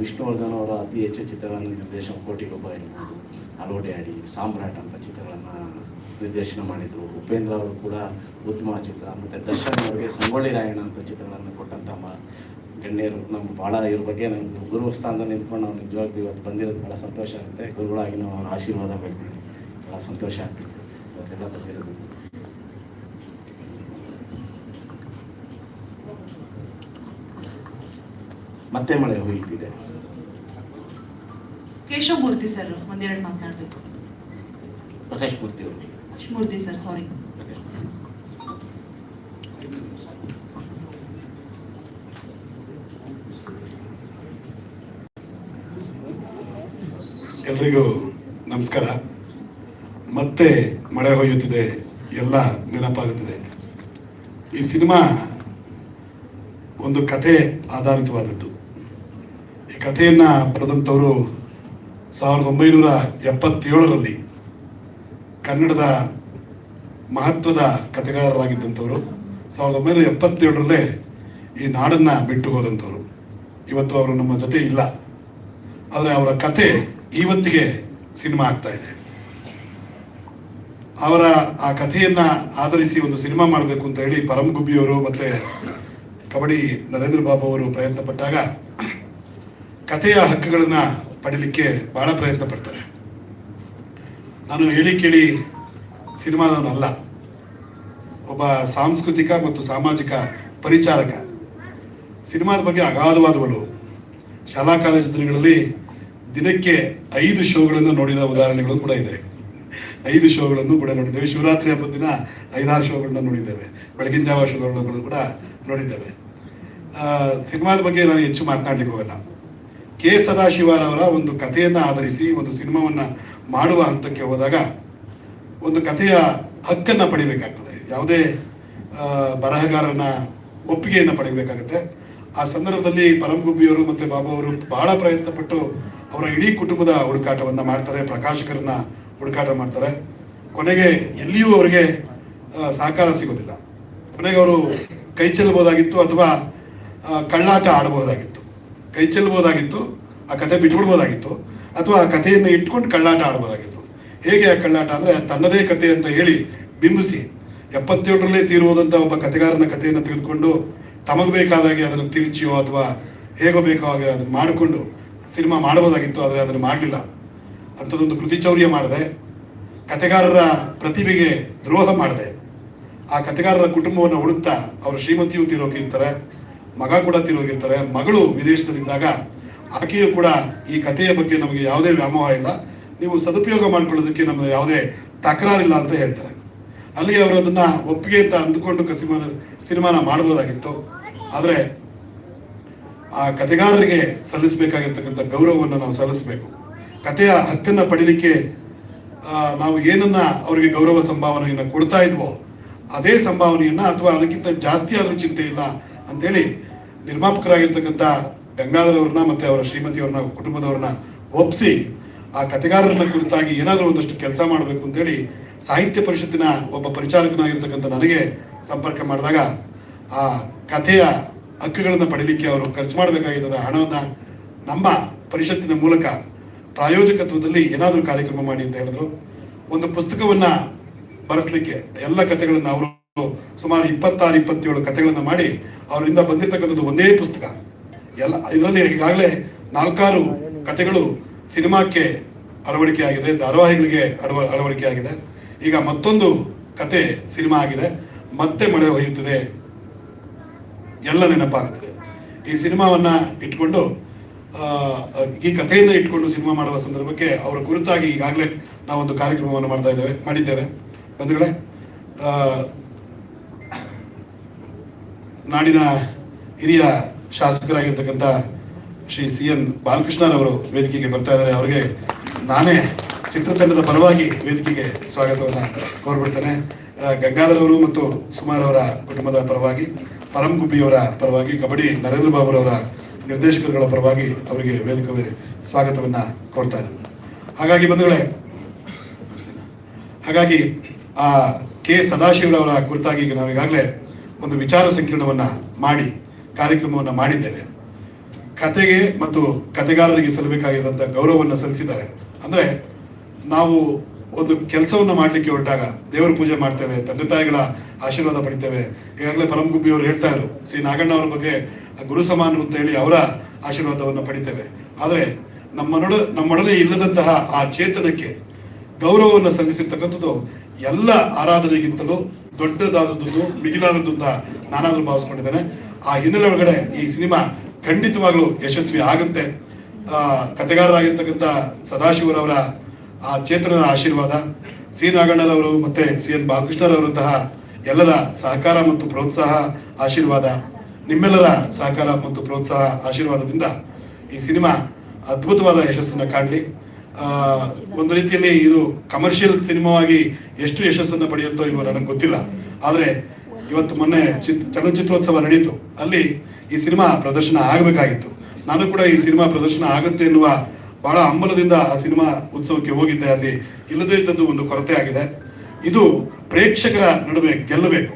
ವಿಷ್ಣುವರ್ಧನ್ ಅವರ ಅತಿ ಹೆಚ್ಚು ಚಿತ್ರಗಳನ್ನು ನಿರ್ದೇಶನ ಕೋಟಿಗೊಬ್ಬ ಇರ್ಬೋದು ಅಲೋಡೆ ಆಡಿ ಸಾಮ್ರಾಟ್ ಅಂತ ಚಿತ್ರಗಳನ್ನು ನಿರ್ದೇಶನ ಮಾಡಿದರು. ಉಪೇಂದ್ರ ಅವರು ಕೂಡ ಉತ್ತಮ ಚಿತ್ರ. ಮತ್ತು ದರ್ಶನ್ ಅವರಿಗೆ ಸಂಗೊಳ್ಳಿ ರಾಯಣ್ಣ ಅಂತ ಚಿತ್ರಗಳನ್ನು ಕೊಟ್ಟಂಥ ಗಣ್ಯರು. ನಮ್ಮ ಭಾಳ ಇವ್ರ ಬಗ್ಗೆ ನಮ್ಗೆ ಗುರು ಸ್ಥಾನದಲ್ಲಿ ನಿಂತ್ಕೊಂಡು ನಾವು ನಿಜವಾಗ್ಲೂ ಇವತ್ತು ಬಂದಿರೋದು ಭಾಳ ಸಂತೋಷ ಆಗುತ್ತೆ. ಗುರುಗಳಾಗಿ ನಾವು ಅವ್ರ ಆಶೀರ್ವಾದ ಬೆಳ್ತೀವಿ ಭಾಳ ಸಂತೋಷ ಆಗ್ತಿದೆ. ಇವತ್ತೆಲ್ಲ ಬಂದಿರೋದು. ಮತ್ತೆ ಮಳೆ ಹುಯ್ತಿದೆ. ಕೇಶವಮೂರ್ತಿ ಸರ್ ಒಂದೆರಡು ಮಾತನಾಡಬೇಕು. ಪ್ರಕಾಶ್ ಮೂರ್ತಿ ಅವರು. ಮೂರ್ತಿ ಸರ್ ಸಾರಿ ಎಲ್ರಿಗೂ ನಮಸ್ಕಾರ. ಮತ್ತೆ ಮಳೆ ಹೊಯ್ಯುತ್ತಿದೆ ಎಲ್ಲ ನೆನಪಾಗುತ್ತಿದೆ. ಈ ಸಿನಿಮಾ ಒಂದು ಕಥೆ ಆಧಾರಿತವಾದದ್ದು. ಈ ಕಥೆಯನ್ನು ಬರೆದಂಥವರು ಸಾವಿರದ ಒಂಬೈನೂರ ಎಪ್ಪತ್ತೇಳರಲ್ಲಿ ಕನ್ನಡದ ಮಹತ್ವದ ಕಥೆಗಾರರಾಗಿದ್ದಂಥವರು. ಸಾವಿರದ ಒಂಬೈನೂರ ಎಪ್ಪತ್ತೇಳರಲ್ಲೇ ಈ ನಾಡನ್ನು ಬಿಟ್ಟು ಹೋದಂಥವ್ರು. ಇವತ್ತು ಅವರು ನಮ್ಮ ಜೊತೆ ಇಲ್ಲ. ಆದರೆ ಅವರ ಕತೆ ಇವತ್ತಿಗೆ ಸಿನಿಮಾ ಆಗ್ತಾ ಇದೆ. ಅವರ ಆ ಕಥೆಯನ್ನು ಆಧರಿಸಿ ಒಂದು ಸಿನಿಮಾ ಮಾಡಬೇಕು ಅಂತ ಹೇಳಿ ಪರಮ ಗುಬ್ಬಿಯವರು ಮತ್ತು ಕಬಡ್ಡಿ ನರೇಂದ್ರ ಬಾಬು ಅವರು ಪ್ರಯತ್ನ ಪಟ್ಟಾಗ ಕಥೆಯ ಹಕ್ಕುಗಳನ್ನ ಪಡಿಲಿಕ್ಕೆ ಬಹಳ ಪ್ರಯತ್ನ ಪಡ್ತಾರೆ. ನಾನು ಹೇಳಿ ಕೇಳಿ ಸಿನಿಮಾದವನಲ್ಲ ಒಬ್ಬ ಸಾಂಸ್ಕೃತಿಕ ಮತ್ತು ಸಾಮಾಜಿಕ ಪರಿಚಾರಕ. ಸಿನಿಮಾದ ಬಗ್ಗೆ ಅಗಾಧವಾದ ಶಾಲಾ ಕಾಲೇಜು ದಿನಗಳಲ್ಲಿ ದಿನಕ್ಕೆ ಐದು ಶೋಗಳನ್ನು ನೋಡಿದ ಉದಾಹರಣೆಗಳು ಕೂಡ ಇದೆ. ಐದು ಶೋಗಳನ್ನು ಕೂಡ ನೋಡಿದ್ದೇವೆ. ಶಿವರಾತ್ರಿ ಹಬ್ಬದ ದಿನ ಐದಾರು ಶೋಗಳನ್ನ ನೋಡಿದ್ದೇವೆ. ಬೆಳಗಿನ ಜಾವ ಶೋಗಳನ್ನು ಕೂಡ ನೋಡಿದ್ದೇವೆ. ಸಿನಿಮಾದ ಬಗ್ಗೆ ನಾನು ಹೆಚ್ಚು ಮಾತನಾಡಲಿಕ್ಕೆ ಹೋಗಲ್ಲ. ಕೆ ಸದಾಶಿವರವರ ಒಂದು ಕಥೆಯನ್ನು ಆಧರಿಸಿ ಒಂದು ಸಿನಿಮಾವನ್ನು ಮಾಡುವ ಹಂತಕ್ಕೆ ಹೋದಾಗ ಒಂದು ಕಥೆಯ ಹಕ್ಕನ್ನು ಪಡಿಬೇಕಾಗ್ತದೆ. ಯಾವುದೇ ಬರಹಗಾರನ ಒಪ್ಪಿಗೆಯನ್ನು ಪಡಿಬೇಕಾಗುತ್ತೆ. ಆ ಸಂದರ್ಭದಲ್ಲಿ ಪರಮಗುಬ್ಬಿಯವರು ಮತ್ತು ಬಾಬು ಅವರು ಬಹಳ ಪ್ರಯತ್ನ ಪಟ್ಟು ಅವರ ಇಡೀ ಕುಟುಂಬದ ಹುಡುಕಾಟವನ್ನು ಮಾಡ್ತಾರೆ, ಪ್ರಕಾಶಕರನ್ನ ಹುಡುಕಾಟ ಮಾಡ್ತಾರೆ. ಕೊನೆಗೆ ಎಲ್ಲಿಯೂ ಅವರಿಗೆ ಸಹಕಾರ ಸಿಗೋದಿಲ್ಲ. ಕೊನೆಗೆ ಅವರು ಕೈ ಚೆಲ್ಲಬಹುದಾಗಿತ್ತು ಅಥವಾ ಕಳ್ಳಾಟ ಆಡಬಹುದಾಗಿತ್ತು. ಕೈ ಚೆಲ್ಲಬಹುದಾಗಿತ್ತು ಆ ಕತೆ ಬಿಟ್ಬಿಡ್ಬೋದಾಗಿತ್ತು ಅಥವಾ ಆ ಕಥೆಯನ್ನು ಇಟ್ಕೊಂಡು ಕಳ್ಳಾಟ ಆಡ್ಬೋದಾಗಿತ್ತು. ಹೇಗೆ ಆ ಕಳ್ಳಾಟ ಅಂದರೆ ತನ್ನದೇ ಕತೆ ಅಂತ ಹೇಳಿ ಬಿಂಬಿಸಿ ಎಪ್ಪತ್ತೇಳರಲ್ಲೇ ತೀರುವುದಂಥ ಒಬ್ಬ ಕಥೆಗಾರನ ಕಥೆಯನ್ನು ತೆಗೆದುಕೊಂಡು ತಮಗೆ ಬೇಕಾದಾಗೆ ಅದನ್ನು ತಿರುಚಿಯೋ ಅಥವಾ ಹೇಗೋ ಬೇಕೋ ಹಾಗೆ ಅದನ್ನು ಮಾಡಿಕೊಂಡು ಸಿನಿಮಾ ಮಾಡ್ಬೋದಾಗಿತ್ತು, ಆದರೆ ಅದನ್ನು ಮಾಡಲಿಲ್ಲ. ಅಂಥದ್ದೊಂದು ಕೃತಿಚೌರ್ಯ ಮಾಡಿದೆ. ಕಥೆಗಾರರ ಪ್ರತಿಭೆಗೆ ದ್ರೋಹ ಮಾಡಿದೆ. ಆ ಕಥೆಗಾರರ ಕುಟುಂಬವನ್ನು ಹುಡುಕ್ತಾ ಅವರು ಶ್ರೀಮತಿಯು ತೀರೋಗಿರ್ತಾರೆ ಮಗ ಕೂಡ ತೀರೋಗಿರ್ತಾರೆ, ಮಗಳು ವಿದೇಶದಲ್ಲಿದ್ದಾಗ ಆಕೆಯು ಕೂಡ ಈ ಕಥೆಯ ಬಗ್ಗೆ ನಮಗೆ ಯಾವುದೇ ವ್ಯಾಮೋಹ ಇಲ್ಲ. ನೀವು ಸದುಪಯೋಗ ಮಾಡಿಕೊಳ್ಳೋದಕ್ಕೆ ನಮ್ಮದು ಯಾವುದೇ ತಕರಾರಿಲ್ಲ ಅಂತ ಹೇಳ್ತಾರೆ. ಅಲ್ಲಿ ಅವರು ಅದನ್ನ ಒಪ್ಪಿಗೆ ಅಂತ ಅಂದುಕೊಂಡು ಸಿನಿಮಾ ಸಿನಿಮಾನ ಮಾಡ್ಬೋದಾಗಿತ್ತು. ಆದರೆ ಆ ಕಥೆಗಾರರಿಗೆ ಸಲ್ಲಿಸಬೇಕಾಗಿರ್ತಕ್ಕಂಥ ಗೌರವವನ್ನು ನಾವು ಸಲ್ಲಿಸಬೇಕು. ಕಥೆಯ ಹಕ್ಕನ್ನು ಪಡೀಲಿಕ್ಕೆ ನಾವು ಏನನ್ನ ಅವರಿಗೆ ಗೌರವ ಸಂಭಾವನೆಯನ್ನು ಕೊಡ್ತಾ ಇದ್ವೋ, ಅದೇ ಸಂಭಾವನೆಯನ್ನು ಅಥವಾ ಅದಕ್ಕಿಂತ ಜಾಸ್ತಿ ಆದರೂ ಚಿಂತೆ ಇಲ್ಲ ಅಂತೇಳಿ ನಿರ್ಮಾಪಕರಾಗಿರ್ತಕ್ಕಂಥ ಗಂಗಾಧರ್ ಮತ್ತು ಮತ್ತೆ ಅವರ ಶ್ರೀಮತಿಯವ್ರನ್ನ, ಕುಟುಂಬದವ್ರನ್ನ ಒಪ್ಪಿಸಿ ಆ ಕಥೆಗಾರರನ್ನ ಕುರಿತಾಗಿ ಏನಾದರೂ ಒಂದಷ್ಟು ಕೆಲಸ ಮಾಡಬೇಕು ಅಂತೇಳಿ ಸಾಹಿತ್ಯ ಪರಿಷತ್ತಿನ ಒಬ್ಬ ಪರಿಚಾರಕನಾಗಿರ್ತಕ್ಕಂಥ ನನಗೆ ಸಂಪರ್ಕ ಮಾಡಿದಾಗ ಆ ಕಥೆಯ ಹಕ್ಕುಗಳನ್ನು ಪಡೀಲಿಕ್ಕೆ ಅವರು ಖರ್ಚು ಮಾಡಬೇಕಾಗಿದ್ದ ಹಣವನ್ನು ನಮ್ಮ ಪರಿಷತ್ತಿನ ಮೂಲಕ ಪ್ರಾಯೋಜಕತ್ವದಲ್ಲಿ ಏನಾದರೂ ಕಾರ್ಯಕ್ರಮ ಮಾಡಿ ಅಂತ ಹೇಳಿದ್ರು. ಒಂದು ಪುಸ್ತಕವನ್ನು ಬರೆಸಲಿಕ್ಕೆ ಎಲ್ಲ ಕಥೆಗಳನ್ನು ಅವರು ಸುಮಾರು ಇಪ್ಪತ್ತಾರು, ಇಪ್ಪತ್ತೇಳು ಕಥೆಗಳನ್ನು ಮಾಡಿ ಅವರಿಂದ ಬಂದಿರತಕ್ಕಂಥದ್ದು ಒಂದೇ ಪುಸ್ತಕ. ಎಲ್ಲ ಇದರಲ್ಲಿ ಈಗಾಗಲೇ ನಾಲ್ಕಾರು ಕಥೆಗಳು ಸಿನಿಮಾಕ್ಕೆ ಅಳವಡಿಕೆ ಆಗಿದೆ ಧಾರಾವಾಹಿಗಳಿಗೆ ಅಳವ ಅಳವಡಿಕೆ ಆಗಿದೆ ಈಗ ಮತ್ತೊಂದು ಕತೆ ಸಿನಿಮಾ ಆಗಿದೆ. ಮತ್ತೆ ಮಳೆ ಹೊಯ್ಯುತ್ತದೆ ಎಲ್ಲ ನೆನಪಾಗುತ್ತದೆ. ಈ ಸಿನಿಮಾವನ್ನ ಇಟ್ಕೊಂಡು ಈ ಕಥೆಯನ್ನು ಇಟ್ಕೊಂಡು ಸಿನಿಮಾ ಮಾಡುವ ಸಂದರ್ಭಕ್ಕೆ ಅವರ ಕುರಿತಾಗಿ ಈಗಾಗಲೇ ನಾವೊಂದು ಕಾರ್ಯಕ್ರಮವನ್ನು ಮಾಡ್ತಾ ಇದ್ದೇವೆ, ಮಾಡಿದ್ದೇವೆ. ಬಂಧುಗಳೇ ನಾಡಿನ ಹಿರಿಯ ಶಾಸಕರಾಗಿರ್ತಕ್ಕಂಥ ಶ್ರೀ ಸಿ ಎನ್ ಬಾಲಕೃಷ್ಣರವರು ವೇದಿಕೆಗೆ ಬರ್ತಾ ಇದ್ದಾರೆ. ಅವರಿಗೆ ನಾನೇ ಚಿತ್ರತಂಡದ ಪರವಾಗಿ ವೇದಿಕೆಗೆ ಸ್ವಾಗತವನ್ನು ಕೋರ್ಬಿಡ್ತೇನೆ. ಗಂಗಾಧರವರು ಮತ್ತು ಸುಮಾರ್ ಅವರ ಕುಟುಂಬದ ಪರವಾಗಿ, ಪರಂ ಗುಬ್ಬಿಯವರ ಪರವಾಗಿ, ಕಬಡ್ಡಿ ನರೇಂದ್ರ ಬಾಬುರವರ ನಿರ್ದೇಶಕರುಗಳ ಪರವಾಗಿ ಅವರಿಗೆ ವೇದಿಕೆ ಸ್ವಾಗತವನ್ನು ಕೋರ್ತಾ ಇದ್ದೇನೆ. ಹಾಗಾಗಿ ಬಂಧುಗಳೇ, ಹಾಗಾಗಿ ಆ ಕೆ ಸದಾಶಿವರವರ ಕುರಿತಾಗಿ ಈಗ ನಾವು ಈಗಾಗಲೇ ಒಂದು ವಿಚಾರ ಸಂಕಿರಣವನ್ನು ಮಾಡಿ ಕಾರ್ಯಕ್ರಮವನ್ನು ಮಾಡಿದ್ದೇನೆ. ಕತೆಗೆ ಮತ್ತು ಕತೆಗಾರರಿಗೆ ಸಲ್ಲಬೇಕಾಗಿದ್ದಂಥ ಗೌರವವನ್ನು ಸಲ್ಲಿಸಿದ್ದಾರೆ. ಅಂದರೆ ನಾವು ಒಂದು ಕೆಲಸವನ್ನು ಮಾಡಲಿಕ್ಕೆ ಹೊರಟಾಗ ದೇವರ ಪೂಜೆ ಮಾಡ್ತೇವೆ, ತಂದೆ ತಾಯಿಗಳ ಆಶೀರ್ವಾದ ಪಡಿತೇವೆ. ಈಗಾಗಲೇ ಪರಮಗುಬ್ಬಿಯವರು ಹೇಳ್ತಾ ಇದ್ರು, ಶ್ರೀ ನಾಗಣ್ಣ ಅವರ ಬಗ್ಗೆ ಗುರು ಸಮಾನರು ಅಂತ ಹೇಳಿ ಅವರ ಆಶೀರ್ವಾದವನ್ನು ಪಡಿತೇವೆ. ಆದರೆ ನಮ್ಮನೊಡ ನಮ್ಮೊಡನೆ ಇಲ್ಲದಂತಹ ಆ ಚೇತನಕ್ಕೆ ಗೌರವವನ್ನು ಸಲ್ಲಿಸಿರ್ತಕ್ಕಂಥದ್ದು ಎಲ್ಲ ಆರಾಧನೆಗಿಂತಲೂ ದೊಡ್ಡದಾದದ್ದು ಮಿಗಿಲಾದದ್ದು ಅಂತ ನಾನಾದರೂ ಭಾವಿಸ್ಕೊಂಡಿದ್ದೇನೆ. ಆ ಹಿನ್ನೆಲೆ ಒಳಗಡೆ ಈ ಸಿನಿಮಾ ಖಂಡಿತವಾಗ್ಲೂ ಯಶಸ್ವಿ ಆಗುತ್ತೆ. ಆ, ಕತೆಗಾರರಾಗಿರ್ತಕ್ಕಂಥ ಸದಾಶಿವರವರ ಆ ಚೇತನದ ಆಶೀರ್ವಾದ ಸಿ. ನಾಗಣ್ಣರವರು ಮತ್ತೆ ಸಿ. ಎನ್. ಬಾಲಕೃಷ್ಣರವರಂತಹ ಎಲ್ಲರ ಸಹಕಾರ ಮತ್ತು ಪ್ರೋತ್ಸಾಹ ಆಶೀರ್ವಾದ ನಿಮ್ಮೆಲ್ಲರ ಸಹಕಾರ ಮತ್ತು ಪ್ರೋತ್ಸಾಹ ಆಶೀರ್ವಾದದಿಂದ ಈ ಸಿನಿಮಾ ಅದ್ಭುತವಾದ ಯಶಸ್ಸನ್ನು ಕಾಣಲಿ. ಒಂದು ರೀತಿಯಲ್ಲಿ ಇದು ಕಮರ್ಷಿಯಲ್ ಸಿನಿಮಾವಾಗಿ ಎಷ್ಟು ಯಶಸ್ಸನ್ನು ಪಡೆಯುತ್ತೋ ಇಲ್ವೋ ನನಗೆ ಗೊತ್ತಿಲ್ಲ. ಆದರೆ ಇವತ್ತು ಮೊನ್ನೆ ಚಿತ್, ಚಲನಚಿತ್ರೋತ್ಸವ ನಡೀತು ಅಲ್ಲಿ ಈ ಸಿನಿಮಾ ಪ್ರದರ್ಶನ ಆಗಬೇಕಾಗಿತ್ತು. ನಾನು ಕೂಡ ಈ ಸಿನಿಮಾ ಪ್ರದರ್ಶನ ಆಗುತ್ತೆ ಎನ್ನುವ ಬಹಳ ಹಂಬಲದಿಂದ ಆ ಸಿನಿಮಾ ಉತ್ಸವಕ್ಕೆ ಹೋಗಿದ್ದೆ. ಅಲ್ಲಿ ಇಲ್ಲದೇ ಇದ್ದದ್ದು ಒಂದು ಕೊರತೆ ಆಗಿದೆ. ಇದು ಪ್ರೇಕ್ಷಕರ ನಡುವೆ ಗೆಲ್ಲಬೇಕು.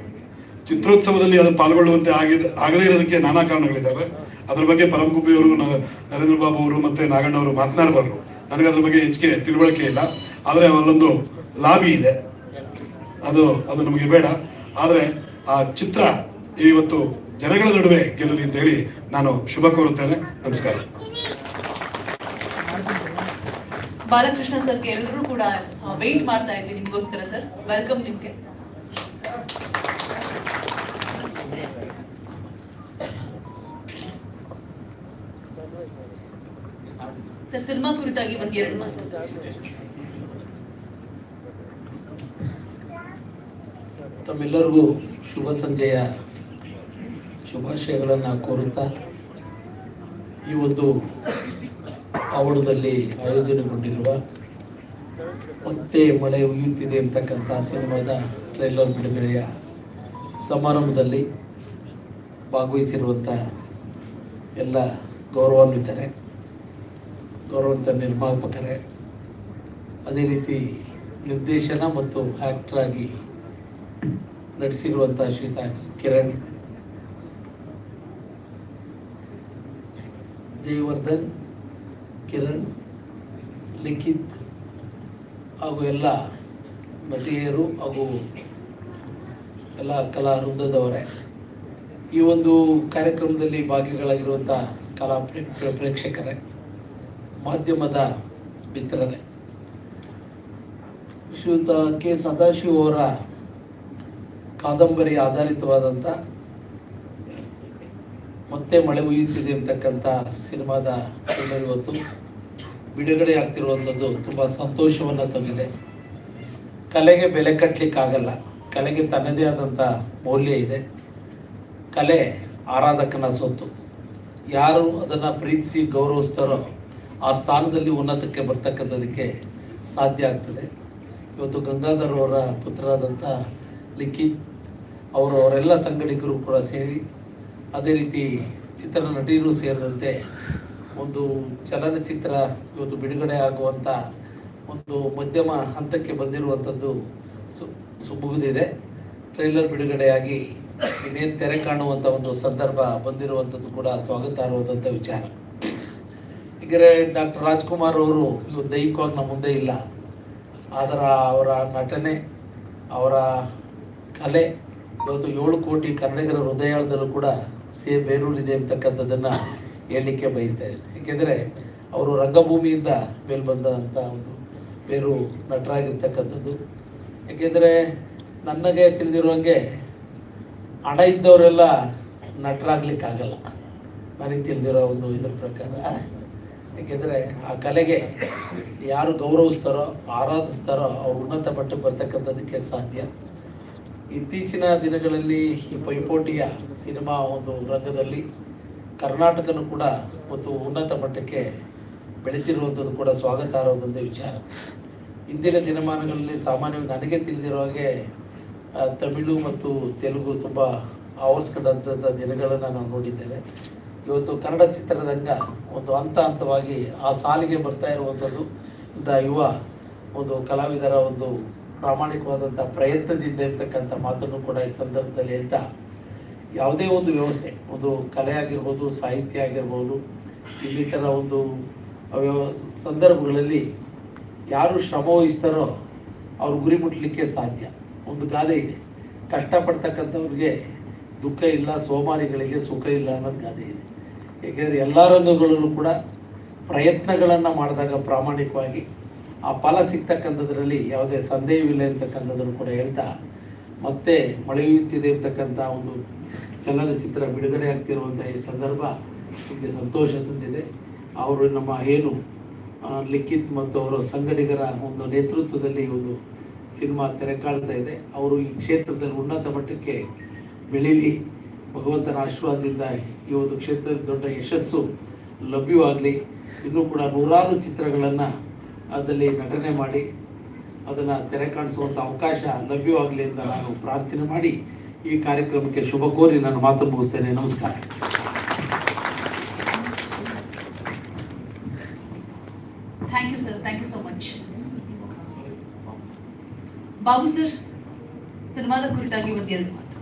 ಚಿತ್ರೋತ್ಸವದಲ್ಲಿ ಅದು ಪಾಲ್ಗೊಳ್ಳುವಂತೆ ಆಗಿದೆ, ಆಗದೇ ಇರೋದಕ್ಕೆ ನಾನಾ ಕಾರಣಗಳಿದ್ದಾವೆ. ಅದ್ರ ಬಗ್ಗೆ ಪರಮಗುಬ್ಬಿ ಅವರು ನರೇಂದ್ರ ಬಾಬು ಅವರು ಮತ್ತೆ ನಾಗಣ್ಣ ಅವರು ಮಾತನಾಡಬಾರ್ದು. ನನಗೆ ಅದ್ರ ಬಗ್ಗೆ ಹೆಚ್ಚಿಗೆ ತಿಳುವಳಿಕೆ ಇಲ್ಲ. ಆದರೆ ಅವರಲ್ಲೊಂದು ಲಾಬಿ ಇದೆ. ಅದು ಅದು ನಮಗೆ ಬೇಡ. ಆದರೆ ಆ ಚಿತ್ರ ಇವತ್ತು ಜನಗಳ ನಡುವೆ ಗೆಲ್ಲಲಿ ಅಂತ ಹೇಳಿ ನಾನು ಶುಭ ಕೋರುತ್ತೇನೆ. ನಮಸ್ಕಾರ. ಬಾಲಕೃಷ್ಣ ಸರ್ಗೆ ಎಲ್ಲರೂ ಕೂಡ ವೆಯ್ಟ್ ಮಾಡ್ತಾ ಇದ್ದೀನಿ ನಿಮಗೋಸ್ಕರ ಸರ್ ವೆಲ್ಕಮ್ ನಿಮ್ಗೆ. ಸರ್ ಸಿನಿಮಾ ಕುರಿತಾಗಿ ಒಂದ್ ಎರಡು ಮಾತು. ತಮ್ಮೆಲ್ಲರಿಗೂ ಶುಭ ಸಂಜೆಯ ಶುಭಾಶಯಗಳನ್ನು ಕೋರುತ್ತಾ ಈ ಒಂದು ಆವರಣದಲ್ಲಿ ಆಯೋಜನೆಗೊಂಡಿರುವ ಮತ್ತೆ ಮಳೆ ಉಯ್ಯುತ್ತಿದೆ ಅಂತಕ್ಕಂಥ ಸಿನಿಮಾದ ಟ್ರೈಲರ್ ಬಿಡುಗಡೆಯ ಸಮಾರಂಭದಲ್ಲಿ ಭಾಗವಹಿಸಿರುವಂಥ ಎಲ್ಲ ಗೌರವಾನ್ವಿತರೆ, ಗೌರವಾನ್ವಿತ ನಿರ್ಮಾಪಕರೇ, ಅದೇ ರೀತಿ ನಿರ್ದೇಶನ ಮತ್ತು ಆ್ಯಕ್ಟ್ರಾಗಿ ನಡೆಸಿರುವಂಥ ಶ್ರೀತಾ ಕಿರಣ್, ಜಯವರ್ಧನ್, ಕಿರಣ್, ಲಿಖಿತ್ ಹಾಗೂ ಎಲ್ಲ ನಟಿಯರು ಹಾಗೂ ಎಲ್ಲ ಕಲಾ ವೃಂದದವರೇ, ಈ ಒಂದು ಕಾರ್ಯಕ್ರಮದಲ್ಲಿ ಭಾಗಿಗಳಾಗಿರುವಂಥ ಕಲಾ ಪ್ರೇ- ಪ್ರೇ- ಪ್ರೇಕ್ಷಕರೇ, ಮಾಧ್ಯಮದ ಮಿತ್ರರೇ ಶ್ರೀಯುತ ಕೆ ಸದಾಶಿವ ಅವರ ಕಾದಂಬರಿ ಆಧಾರಿತವಾದಂಥ ಮತ್ತೆ ಮಳೆ ಉಯ್ಯುತ್ತಿದೆ ಅಂತಕ್ಕಂಥ ಸಿನಿಮಾದ ಇವತ್ತು. ಬಿಡುಗಡೆ ಆಗ್ತಿರುವಂಥದ್ದು ತುಂಬ ಸಂತೋಷವನ್ನು ತಂದಿದೆ. ಕಲೆಗೆ ಬೆಲೆ ಕಟ್ಟಲಿಕ್ಕಾಗಲ್ಲ ಕಲೆಗೆ ತನ್ನದೇ ಆದಂಥ ಮೌಲ್ಯ ಇದೆ. ಕಲೆ ಆರಾಧಕನ ಸೊತ್ತು. ಯಾರು ಅದನ್ನು ಪ್ರೀತಿಸಿ ಗೌರವಿಸ್ತಾರೋ ಆ ಸ್ಥಾನದಲ್ಲಿ ಉನ್ನತಕ್ಕೆ ಬರ್ತಕ್ಕಂಥದಕ್ಕೆ ಸಾಧ್ಯ ಆಗ್ತದೆ. ಇವತ್ತು ಗಂಗಾಧರ್ ಅವರ ಪುತ್ರರಾದಂಥ ಲಿಖಿತ್ ಅವರು ಅವರೆಲ್ಲ ಸಂಘಟಕರು ಕೂಡ ಸೇರಿ ಅದೇ ರೀತಿ ಚಿತ್ರ ನಟಿಯರು ಸೇರಿದಂತೆ ಒಂದು ಚಲನಚಿತ್ರ ಇವತ್ತು ಬಿಡುಗಡೆ ಆಗುವಂಥ ಒಂದು ಮಧ್ಯಮ ಹಂತಕ್ಕೆ ಬಂದಿರುವಂಥದ್ದು ಸು, ಸುಮುಗಿದಿದೆ. ಟ್ರೈಲರ್ ಬಿಡುಗಡೆಯಾಗಿ ಇನ್ನೇನು ತೆರೆ ಕಾಣುವಂಥ ಒಂದು ಸಂದರ್ಭ ಬಂದಿರುವಂಥದ್ದು ಕೂಡ ಸ್ವಾಗತಾರ್ಹವಾದಂಥ ವಿಚಾರ. ಹೀಗೆ ಡಾಕ್ಟರ್ ರಾಜ್ಕುಮಾರ್ ಅವರು ಇವತ್ತು ದೈಹಿಕವಾಗಿ ನಮ್ಮ ಮುಂದೆ ಇಲ್ಲ. ಆದರೆ ಅವರ ನಟನೆ, ಅವರ ಕಲೆ ಇವತ್ತು ಏಳು ಕೋಟಿ ಕನ್ನಡಿಗರ ಹೃದಯದಲ್ಲೂ ಕೂಡ ಸೇ ಬೇರೂರಿದೆ ಅಂತಕ್ಕಂಥದ್ದನ್ನು ಹೇಳಲಿಕ್ಕೆ ಬಯಸ್ತಾ ಇದ್ದೀನಿ. ಏಕೆಂದರೆ ಅವರು ರಂಗಭೂಮಿಯಿಂದ ಮೇಲೆ ಬಂದಂಥ ಒಂದು ಬೇರು ನಟರಾಗಿರ್ತಕ್ಕಂಥದ್ದು. ಏಕೆಂದರೆ ನನಗೆ ತಿಳಿದಿರುವಂಗೆ ಹಣ ಇದ್ದವರೆಲ್ಲ ನಟರಾಗಲಿಕ್ಕಾಗಲ್ಲ. ನನಗೆ ತಿಳಿದಿರೋ ಒಂದು ಇದ್ರ ಪ್ರಕಾರ. ಏಕೆಂದರೆ ಆ ಕಲೆಗೆ ಯಾರು ಗೌರವಿಸ್ತಾರೋ, ಆರಾಧಿಸ್ತಾರೋ ಅವ್ರು ಉನ್ನತ ಮಟ್ಟಕ್ಕೆ ಬರ್ತಕ್ಕಂಥದ್ದಕ್ಕೆ ಸಾಧ್ಯ. ಇತ್ತೀಚಿನ ದಿನಗಳಲ್ಲಿ ಈ ಪೈಪೋಟಿಯ ಸಿನಿಮಾ ಒಂದು ರಂಗದಲ್ಲಿ ಕರ್ನಾಟಕನೂ ಕೂಡ ಒಂದು ಉನ್ನತ ಮಟ್ಟಕ್ಕೆ ಬೆಳೀತಿರುವಂಥದ್ದು ಕೂಡ ಸ್ವಾಗತಾರ್ಹವಾದಂಥ ವಿಚಾರ. ಇಂದಿನ ದಿನಮಾನಗಳಲ್ಲಿ ಸಾಮಾನ್ಯವಾಗಿ ನನಗೆ ತಿಳಿದಿರೋ ಹಾಗೆ ತಮಿಳು ಮತ್ತು ತೆಲುಗು ತುಂಬ ಆವರಿಸ್ಕೊಂಡಂಥ ದಿನಗಳನ್ನು ನಾವು ನೋಡಿದ್ದೇವೆ. ಇವತ್ತು ಕನ್ನಡ ಚಿತ್ರರಂಗ ಒಂದು ಹಂತ ಹಂತವಾಗಿ ಆ ಸಾಲಿಗೆ ಬರ್ತಾ ಇರುವಂಥದ್ದು ಇಂಥ ಯುವ ಒಂದು ಕಲಾವಿದರ ಒಂದು ಪ್ರಾಮಾಣಿಕವಾದಂಥ ಪ್ರಯತ್ನದಿಂದ ಇರ್ತಕ್ಕಂಥ ಮಾತನ್ನು ಕೂಡ ಈ ಸಂದರ್ಭದಲ್ಲಿ ಹೇಳ್ತಾ, ಯಾವುದೇ ಒಂದು ವ್ಯವಸ್ಥೆ, ಒಂದು ಕಲೆ ಆಗಿರ್ಬೋದು, ಸಾಹಿತ್ಯ ಆಗಿರ್ಬೋದು, ಇನ್ನಿತರ ಒಂದು ವ್ಯವ ಸಂದರ್ಭಗಳಲ್ಲಿ ಯಾರು ಶ್ರಮ ವಹಿಸ್ತಾರೋ ಅವ್ರು ಗುರಿ ಮುಟ್ಟಲಿಕ್ಕೆ ಸಾಧ್ಯ. ಒಂದು ಗಾದೆ ಇದೆ. ಕಷ್ಟಪಡ್ತಕ್ಕಂಥವ್ರಿಗೆ ದುಃಖ ಇಲ್ಲ, ಸೋಮಾರಿಗಳಿಗೆ ಸುಖ ಇಲ್ಲ ಅನ್ನೋದು ಗಾದೆ ಇದೆ. ಏಕೆಂದರೆ ಎಲ್ಲ ರಂಗಗಳಲ್ಲೂ ಕೂಡ ಪ್ರಯತ್ನಗಳನ್ನು ಮಾಡಿದಾಗ ಪ್ರಾಮಾಣಿಕವಾಗಿ ಆ ಫಲ ಸಿಗ್ತಕ್ಕಂಥದ್ರಲ್ಲಿ ಯಾವುದೇ ಸಂದೇಹವಿಲ್ಲ ಅಂತಕ್ಕಂಥದ್ದನ್ನು ಕೂಡ ಹೇಳ್ತಾ, ಮತ್ತೆ ಮಳೆಯುತ್ತಿದೆ ಇರ್ತಕ್ಕಂಥ ಒಂದು ಚಲನಚಿತ್ರ ಬಿಡುಗಡೆ ಆಗ್ತಿರುವಂಥ ಈ ಸಂದರ್ಭ ನಮಗೆ ಸಂತೋಷ ತಂದಿದೆ. ಅವರು ನಮ್ಮ ಏನು ಲಿಖಿತ್ ಮತ್ತು ಅವರ ಸಂಗಡಿಗರ ಒಂದು ನೇತೃತ್ವದಲ್ಲಿ ಒಂದು ಸಿನಿಮಾ ತೆರೆ ಕಾಣ್ತಾ ಇದೆ. ಅವರು ಈ ಕ್ಷೇತ್ರದಲ್ಲಿ ಉನ್ನತ ಮಟ್ಟಕ್ಕೆ ಬೆಳೀಲಿ. ಭಗವಂತನ ಆಶೀರ್ವಾದದಿಂದ ಈ ಒಂದು ಕ್ಷೇತ್ರದಲ್ಲಿ ದೊಡ್ಡ ಯಶಸ್ಸು ಲಭ್ಯವಾಗಲಿ. ಇನ್ನೂ ಕೂಡ ನೂರಾರು ಚಿತ್ರಗಳನ್ನು ಅದರಲ್ಲಿ ನಟನೆ ಮಾಡಿ ಅದನ್ನು ತೆರೆ ಕಾಣಿಸುವಂಥ ಅವಕಾಶ ಲಭ್ಯವಾಗಲಿ ಅಂತ ನಾನು ಪ್ರಾರ್ಥನೆ ಮಾಡಿ ಈ ಕಾರ್ಯಕ್ರಮಕ್ಕೆ ಶುಭ ಕೋರಿ ನಾನು ಮಾತು ಮುಗಿಸ್ತೇನೆ. ನಮಸ್ಕಾರ. Thank you sir thank you so much Babu sir ಸಿನಿಮಾದ ಕುರಿತಾಗಿ ಒಂದೆರಡು ಮಾತು.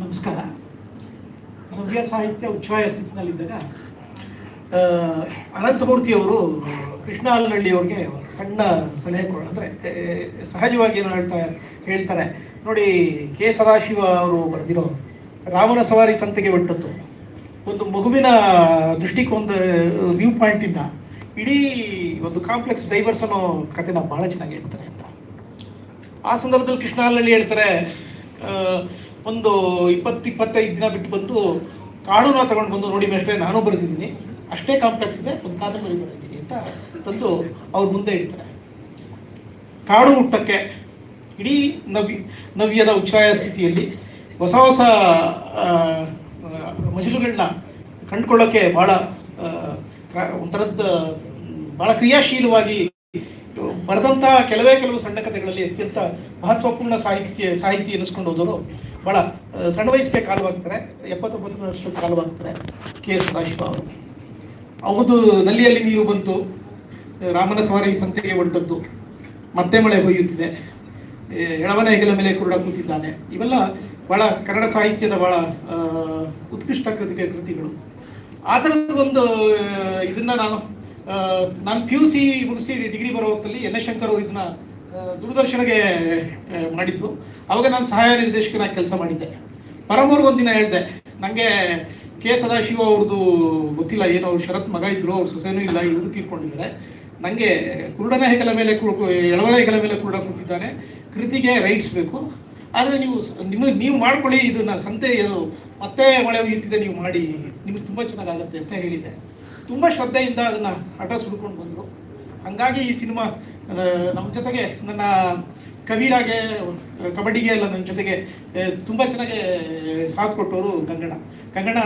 ನಮಸ್ಕಾರ. ನವ್ಯ ಸಾಹಿತ್ಯ ಉಚ್ಛ್ರಾಯ ಸ್ಥಿತಿನಲ್ಲಿದ್ದಾಗ ಆ, ಅನಂತಮೂರ್ತಿ ಅವರು ಕೃಷ್ಣ ಅವ್ರಿಗೆ ಸಣ್ಣ ಸಲಹೆ ಕೊಡ ಅಂದರೆ ಸಹಜವಾಗಿ ಏನು ಹೇಳ್ತಾ, ಹೇಳ್ತಾರೆ. ನೋಡಿ, ಕೆ ಸದಾಶಿವ ಅವರು ಬರೆದಿರೋ ರಾಮನ ಸವಾರಿ ಸಂತೆಗೆ ಬಿಟ್ಟದ್ದು ಒಂದು ಮಗುವಿನ ದೃಷ್ಟಿಕೋನದ ವ್ಯೂ ಪಾಯಿಂಟಿಂದ ಇಡೀ ಒಂದು ಕಾಂಪ್ಲೆಕ್ಸ್ ಡೈವರ್ಸ್ ಅನ್ನೋ ಕಥೆನ ಭಾಳ ಚೆನ್ನಾಗಿ ಹೇಳ್ತಾರೆ ಅಂತ. ಆ ಸಂದರ್ಭದಲ್ಲಿ ಕೃಷ್ಣ ಹೇಳ್ತಾರೆ ಒಂದು ಇಪ್ಪತ್ತು ಇಪ್ಪತ್ತೈದು ದಿನ ಬಿಟ್ಟು ಬಂದು ಕಾಡುನ ತಗೊಂಡು ಬಂದು ನೋಡಿ ಅಷ್ಟೇ ನಾನು ಬರೆದಿದ್ದೀನಿ. ಅಷ್ಟೇ ಕಾಂಪ್ಲೆಕ್ಸ್ ಇದೆ, ಒಂದು ಕಾದಂಬರಿ ಬರೆದಿದ್ದೀನಿ ಅಂತ ತಂದು ಅವ್ರ ಮುಂದೆ ಇಡ್ತಾರೆ. ಕಾಡು ಹುಟ್ಟಕ್ಕೆ ಇಡೀ ನವ್ಯ ನವ್ಯದ ಉಚ್ಛಾಯ ಸ್ಥಿತಿಯಲ್ಲಿ ಹೊಸ ಹೊಸ ಮಜಲುಗಳನ್ನ ಕಂಡುಕೊಳ್ಳೋಕ್ಕೆ ಭಾಳ ಒಂಥರದ್ದು ಭಾಳ ಕ್ರಿಯಾಶೀಲವಾಗಿ ಬರೆದಂತಹ ಕೆಲವೇ ಕೆಲವು ಸಣ್ಣ ಕಥೆಗಳಲ್ಲಿ ಅತ್ಯಂತ ಮಹತ್ವಪೂರ್ಣ ಸಾಹಿತ್ಯ ಸಾಹಿತಿ ಎನಿಸ್ಕೊಂಡು ಹೋದವರು ಭಾಳ ಸಣ್ಣ ವಯಸ್ಸಿಗೆ ಕಾಲವಾಗ್ತಾರೆ ಎಪ್ಪತ್ತೊಂಬತ್ತು ವರ್ಷ ಕಾಲವಾಗ್ತಾರೆ ಕೆ ಎಸ್ ಅವರು ಹೌದು ನಲ್ಲಿಯಲ್ಲಿ ನೀವು ಬಂತು. ರಾಮನ ಸವಾರಿ ಸಂತೆಗೆ ಹೊರಟದ್ದು. ಮತ್ತೆ ಮಳೆ ಹೊಯ್ಯುತ್ತಿದೆ. ಎಳವನ ಹೆಗಲ ಮೇಲೆ ಕುರುಡ ಕೂತಿದ್ದಾನೆ. ಇವೆಲ್ಲ ಬಹಳ ಕನ್ನಡ ಸಾಹಿತ್ಯದ ಬಹಳ ಉತ್ಕೃಷ್ಟ ಕೃತಿಗೆ ಕೃತಿಗಳು. ಆ ಥರದ ಒಂದು ಇದನ್ನು ನಾನು ನಾನು ಪಿ ಯು ಸಿ ಮುಗಿಸಿ ಡಿಗ್ರಿ ಬರೋ ಹೊತ್ತಲ್ಲಿ ಎನ್ ಎಸ್ ಶಂಕರ್ ಅವರು ಇದನ್ನ ದೂರದರ್ಶನಗೆ ಮಾಡಿದ್ರು. ಅವಾಗ ನಾನು ಸಹಾಯ ನಿರ್ದೇಶಕನಾಗಿ ಕೆಲಸ ಮಾಡಿದ್ದೆ. ಪರಮೂರ್ಗೊಂದಿನ ಹೇಳಿದೆ ನನಗೆ ಕೆ ಸದಾಶಿವ ಅವ್ರದ್ದು ಗೊತ್ತಿಲ್ಲ, ಏನೋ ಅವ್ರು ಶರತ್ ಮಗ ಇದ್ರು, ಅವ್ರ ಸೊಸೆನೂ ಇಲ್ಲ ಇವರು ತೀರ್ಕೊಂಡಿದ್ದಾರೆ ನನಗೆ ಕುರುಡನ ಹೆಗಲ ಮೇಲೆ ಎಳವನ ಹೆಗಲ ಮೇಲೆ ಕುರುಡ ಕೂತಿದ್ದಾನೆ. ಕೃತಿಗೆ ರೈಟ್ಸ್ ಬೇಕು. ಆದರೆ ನೀವು ನಿಮಗೆ ನೀವು ಮಾಡ್ಕೊಳ್ಳಿ, ಇದನ್ನ ಸಂತೆ ಮತ್ತೆ ಮಳೆ ಉಯ್ಯುತ್ತಿದೆ ನೀವು ಮಾಡಿ. ನಿಮಗೆ ತುಂಬ ಚೆನ್ನಾಗಾಗತ್ತೆ ಅಂತ ಹೇಳಿದ್ದೆ. ತುಂಬ ಶ್ರದ್ಧೆಯಿಂದ ಅದನ್ನು ಹಠ ಸುಡ್ಕೊಂಡು ಬಂದರು. ಹಾಗಾಗಿ ಈ ಸಿನಿಮಾ ನಮ್ಮ ಜೊತೆಗೆ ನನ್ನ ಕವಿರಾಗೆ ಕಬಡ್ಡಿಗೆ ಎಲ್ಲ ನನ್ನ ಜೊತೆಗೆ ತುಂಬ ಚೆನ್ನಾಗಿ ಸಾಥ್ ಕೊಟ್ಟವರು ಗಂಗಣ್ಣ. ಗಂಗಣ್ಣ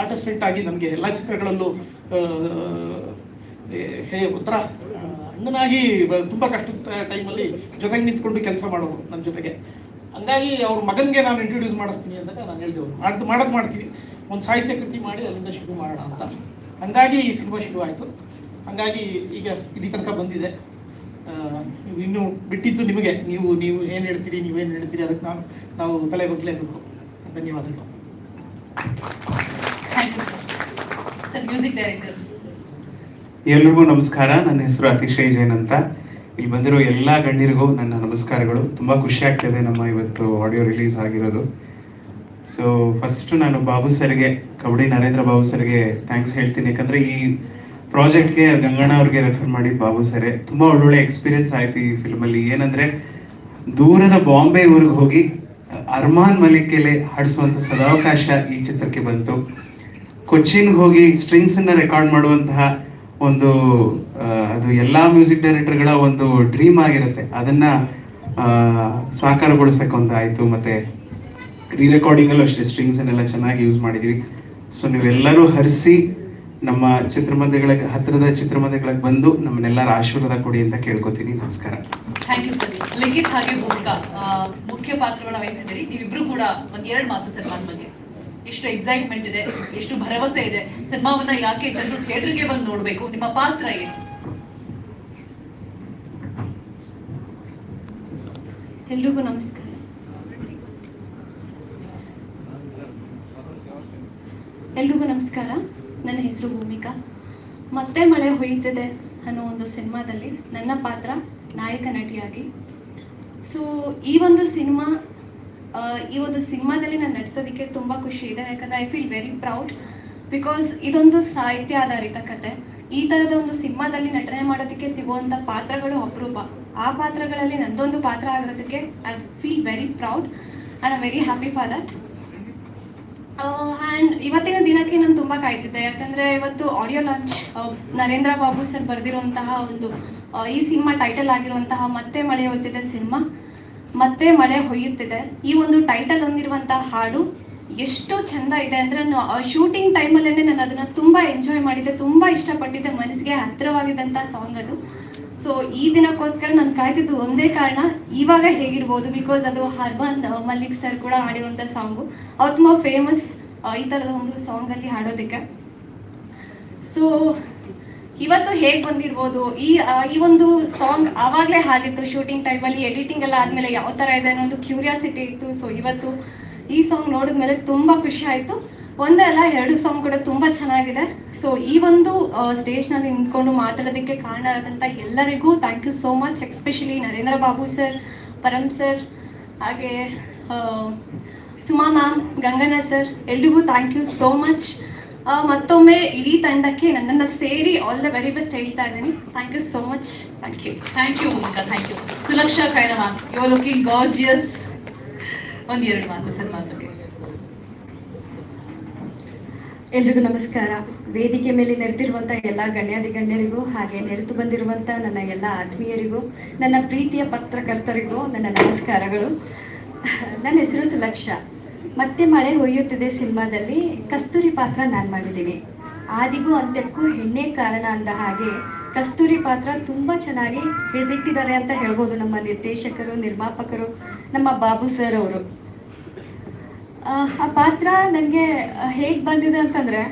ಆರ್ಟಿಸ್ಟೆಂಟ್ ಆಗಿ ನಮಗೆ ಎಲ್ಲ ಚಿತ್ರಗಳಲ್ಲೂ ಹೇ, ಒಂಥರ ಅಣ್ಣನಾಗಿ ತುಂಬ ಕಷ್ಟದ ಟೈಮಲ್ಲಿ ಜೊತೆಗೆ ನಿಂತ್ಕೊಂಡು ಕೆಲಸ ಮಾಡೋರು ನನ್ನ ಜೊತೆಗೆ. ಹಂಗಾಗಿ ಅವ್ರ ಮಗನಿಗೆ ನಾನು ಇಂಟ್ರೊಡ್ಯೂಸ್ ಮಾಡಿಸ್ತೀನಿ ಅಂತ ನಾನು ಹೇಳಿದೆವು ಮಾಡ್ದು, ಮಾಡೋದು ಮಾಡ್ತೀವಿ. ಒಂದು ಸಾಹಿತ್ಯ ಕೃತಿ ಮಾಡಿ ಅಲ್ಲಿಂದ ಶುರು ಮಾಡೋಣ ಅಂತ. ಹಂಗಾಗಿ ಈ ಸಿನಿಮಾ ಶುರು ಆಯಿತು ಹಂಗಾಗಿ ಈಗ ಇಲ್ಲಿ ತನಕ ಬಂದಿದೆ. ಇನ್ನು ಬಿಟ್ಟಿದ್ದು ನಿಮಗೆ. ನೀವು ನೀವು ಏನು ಹೇಳ್ತೀರಿ ನೀವೇನು ಹೇಳ್ತೀರಿ ಅದಕ್ಕೆ ನಾವು ನಾವು ತಲೆ ಬಗ್ಲೇಬೇಕು ಧನ್ಯವಾದಗಳು. Thank you sir sir music director ಎಲ್ರಿಗೂ ನಮಸ್ಕಾರ. ನನ್ನ ಹೆಸರು ಅತಿಶಯ್ ಜೈನ್ ಅಂತ. ಇಲ್ಲಿ ಬಂದಿರೋ ಎಲ್ಲ ಗಣ್ಯರಿಗೂ ನನ್ನ ನಮಸ್ಕಾರಗಳು. ತುಂಬ ಖುಷಿ ಆಗ್ತದೆ ನಮ್ಮ ಇವತ್ತು ಆಡಿಯೋ ರಿಲೀಸ್ ಆಗಿರೋದು. ಸೊ ಫಸ್ಟ್ ನಾನು ಬಾಬು ಸರ್ಗೆ ಕಬಡ್ಡಿ ನರೇಂದ್ರ ಬಾಬು ಸರ್ಗೆ ಥ್ಯಾಂಕ್ಸ್ ಹೇಳ್ತೀನಿ. ಯಾಕಂದರೆ ಈ ಪ್ರಾಜೆಕ್ಟ್ಗೆ ಗಂಗಣ್ಣ ಅವ್ರಿಗೆ ರೆಫರ್ ಮಾಡಿ ಬಾಬು ಸರ್ ತುಂಬ ಒಳ್ಳೊಳ್ಳೆ ಎಕ್ಸ್ಪೀರಿಯನ್ಸ್ ಆಯ್ತು ಈ ಫಿಲ್ಮಲ್ಲಿ ಏನಂದ್ರೆ, ದೂರದ ಬಾಂಬೆ ಊರಿಗೆ ಹೋಗಿ, ಅರ್ಮಾನ್ ಮಲಿಕೆಲೆ ಹಾಡಿಸುವಂತ ಸದಾವಕಾಶ ಈ ಚಿತ್ರಕ್ಕೆ ಬಂತು. ಕೊಚ್ಚಿನ್ಗೆ ಹೋಗಿ ಸ್ಟ್ರಿಂಗ್ಸ್ ಅನ್ನ ರೆಕಾರ್ಡ್ ಮಾಡುವಂತಹ ಒಂದು ಅದು ಎಲ್ಲಾ ಮ್ಯೂಸಿಕ್ ಡೈರೆಕ್ಟರ್ಗಳ ಒಂದು ಡ್ರೀಮ್ ಆಗಿರುತ್ತೆ. ಅದನ್ನ ಸಾಕಾರಗೊಳಿಸಕ್ಕೆ ಒಂದು ಆಯ್ತು ಮತ್ತೆ ರೀ ರೆಕಾರ್ಡಿಂಗಲ್ಲೂ ಅಷ್ಟೇ ಸ್ಟ್ರಿಂಗ್ಸ್ ಅನ್ನೆಲ್ಲ ಚೆನ್ನಾಗಿ ಯೂಸ್ ಮಾಡಿದ್ವಿ. ಸೊ ನೀವೆಲ್ಲರೂ ಹರಿಸಿ ನಮ್ಮ ಚಿತ್ರಮಂದಿರಗಳಿಗೆ ಹತ್ತಿರದ ಚಿತ್ರಮಂದಿರಗಳಿಗೆ ಬಂದು ನಮ್ಮನ್ನೆಲ್ಲರ ಆಶೀರ್ವಾದ ಕೊಡಿ ಅಂತ ಕೇಳ್ಕೊತೀನಿ. ನಮಸ್ಕಾರ. ಥ್ಯಾಂಕ್ ಯು ಸರ್ ಲಿಖಿತ್ ಹಾಗೆ ಭೂಮಿಕಾ ಆ, ಮುಖ್ಯ ಪಾತ್ರಗಳನ್ನ ವಹಿಸಿದ್ದೀರಿ. ನೀವಿಬ್ರು ಕೂಡ ಒಂದ್ ಎರಡು ಮಾತು ಸಿನಿಮಾದ ಬಗ್ಗೆ. ಎಷ್ಟು ಎಕ್ಸೈಟ್ಮೆಂಟ್ ಇದೆ ಎಷ್ಟು ಭರವಸೆ ಇದೆ. ಸಿನಿಮಾವನ್ನ ಯಾಕೆ ಜನರು ಥಿಯೇಟರ್ಗೆ ಬಂದು ನೋಡಬೇಕು? ನಿಮ್ಮ ಪಾತ್ರ ಏನು? ಎಲ್ರಿಗೂ ನಮಸ್ಕಾರ. ಎಲ್ರಿಗೂ ನಮಸ್ಕಾರ. ನನ್ನ ಹೆಸರು ಭೂಮಿಕಾ. ಮತ್ತೆ ಮಳೆ ಹೊಯ್ತಿದೆ ಅನ್ನೋ ಒಂದು ಸಿನಿಮಾದಲ್ಲಿ ನನ್ನ ಪಾತ್ರ ನಾಯಕ ನಟಿಯಾಗಿ. ಸೊ ಈ ಒಂದು ಸಿನಿಮಾ ಈ ಒಂದು ಸಿನಿಮಾದಲ್ಲಿ ನಾನು ನಟಿಸೋದಕ್ಕೆ ತುಂಬ ಖುಷಿ ಇದೆ. ಯಾಕಂದರೆ I feel very proud because ಇದೊಂದು ಸಾಹಿತ್ಯ ಆಧಾರಿತ ಕತೆ. ಈ ಥರದ ಒಂದು ಸಿನಿಮಾದಲ್ಲಿ ನಟನೆ ಮಾಡೋದಕ್ಕೆ ಸಿಗುವಂಥ ಪಾತ್ರಗಳು ಅಪರೂಪ. ಆ ಪಾತ್ರಗಳಲ್ಲಿ ನಂದೊಂದು ಪಾತ್ರ ಆಗಿರೋದಕ್ಕೆ I feel very proud and I very happy for that and ಇವತ್ತಿನ ದಿನಕ್ಕೆ ನಾನು ತುಂಬ ಕಾಯ್ತಿದ್ದೆ ಯಾಕಂದರೆ ಇವತ್ತು audio launch Narendra Babu sir ಬರೆದಿರುವಂತಹ ಒಂದು ಈ ಸಿನಿಮಾ ಟೈಟಲ್ ಆಗಿರುವಂತಹ ಮತ್ತೆ ಮಳೆ ಹೊಯ್ತಿದೆ ಸಿನಿಮಾ, ಮತ್ತೆ ಮಳೆ ಹೊಯ್ಯುತ್ತಿದೆ. ಈ ಒಂದು ಟೈಟಲ್ ಹೊಂದಿರುವಂತಹ ಹಾಡು ಎಷ್ಟು ಚಂದ ಇದೆ. ಅಂದರೆ ಶೂಟಿಂಗ್ ಟೈಮಲ್ಲೇ ನಾನು ಅದನ್ನು ತುಂಬ ಎಂಜಾಯ್ ಮಾಡಿದ್ದೆ ತುಂಬ ಇಷ್ಟಪಟ್ಟಿದ್ದೆ. ಮನಸ್ಸಿಗೆ ಹತ್ತಿರವಾಗಿದ್ದಂಥ ಸಾಂಗ್ ಅದು. ಸೊ ಈ ದಿನಕ್ಕೋಸ್ಕರ ನಾನು ಕಾಯ್ತಿದ್ದು ಒಂದೇ ಕಾರಣ, ಇವಾಗ ಹೇಗಿರ್ಬೋದು? ಬಿಕಾಸ್ ಅದು ಹರ್ಬಂದ್ ಮಲ್ಲಿಕ್ ಸರ್ ಕೂಡ ಹಾಡಿರುವಂಥ ಸಾಂಗು ಅವ್ರು ತುಂಬ ಫೇಮಸ್ ಈ ಥರದ ಒಂದು ಸಾಂಗಲ್ಲಿ ಹಾಡೋದಕ್ಕೆ. ಸೊ ಇವತ್ತು ಹೇಗೆ ಬಂದಿರ್ಬೋದು? ಈ ಈ ಒಂದು ಸಾಂಗ್ ಆವಾಗಲೇ ಹಾಗಿತ್ತು. ಶೂಟಿಂಗ್ ಟೈಮಲ್ಲಿ ಎಡಿಟಿಂಗ್ ಎಲ್ಲ ಆದಮೇಲೆ ಯಾವ ಥರ ಇದೆ ಅನ್ನೋ ಒಂದು ಕ್ಯೂರಿಯಾಸಿಟಿ ಇತ್ತು. ಸೊ ಇವತ್ತು ಈ ಸಾಂಗ್ ನೋಡಿದ್ಮೇಲೆ ತುಂಬ ಖುಷಿ ಆಯಿತು. ಒಂದೇ ಅಲ್ಲ, ಎರಡು ಸಾಂಗ್ ಕೂಡ ತುಂಬ ಚೆನ್ನಾಗಿದೆ. ಸೊ ಈ ಒಂದು ಸ್ಟೇಜ್ನಲ್ಲಿ ನಿಂತ್ಕೊಂಡು ಮಾತಾಡೋದಕ್ಕೆ ಕಾರಣ ಆದಂತ ಎಲ್ಲರಿಗೂ thank you so much especially Narendra Babu sir Param sir ಹಾಗೆ ಸುಮಾ ಮ್ಯಾಮ್ ಗಂಗಣ್ಣ ಸರ್ ಎಲ್ರಿಗೂ ಥ್ಯಾಂಕ್ ಯು ಸೋ ಮಚ್ ಮತ್ತೊಮ್ಮೆ ಇಡೀ ತಂಡಕ್ಕೆ ನನ್ನನ್ನು ಸೇರಿ ಆಲ್ ದ ವೆರಿ ಬೆಸ್ಟ್ ಹೇಳ್ತಾ ಇದ್ದೀನಿ. Thank you so much thank you thank you Monica thank you Sulaksha Khaira ma'am you looking gorgeous ಎರಡು ಮಾತು ಸರ್ ಬಗ್ಗೆ ಎಲ್ರಿಗೂ ನಮಸ್ಕಾರ. ವೇದಿಕೆ ಮೇಲೆ ನೆರೆದಿರುವಂಥ ಎಲ್ಲ ಗಣ್ಯಾದಿ ಗಣ್ಯರಿಗೂ ಹಾಗೆ ನೆರೆದು ಬಂದಿರುವಂಥ ನನ್ನ ಎಲ್ಲ ಆತ್ಮೀಯರಿಗೂ, ನನ್ನ ಪ್ರೀತಿಯ ಪತ್ರಕರ್ತರಿಗೂ ನನ್ನ ನಮಸ್ಕಾರಗಳು. ನನ್ನ ಹೆಸರು ಸುಲಕ್ಷ. ಮತ್ತೆ ಮಳೆ ಹೊಯ್ಯುತ್ತಿದೆ ಸಿನಿಮಾದಲ್ಲಿ. ಕಸ್ತೂರಿ ಪಾತ್ರ ನಾನು ಮಾಡಿದ್ದೀನಿ. ಆದಿಗೂ ಅಂತ್ಯಕ್ಕೂ ಹೆಣ್ಣೆ ಕಾರಣ ಅಂದ ಹಾಗೆ ಕಸ್ತೂರಿ ಪಾತ್ರ ತುಂಬ ಚೆನ್ನಾಗಿ ಹಿಡಿದಿಟ್ಟಿದ್ದಾರೆ ಅಂತ ಹೇಳ್ಬೋದು ನಮ್ಮ ನಿರ್ದೇಶಕರು, ನಿರ್ಮಾಪಕರು, ನಮ್ಮ ಬಾಬು ಸರ್ ಅವರು. ಆ ಪಾತ್ರ ನನಗೆ ಹೇಗೆ ಬಂದಿದೆ ಅಂತಂದರೆ,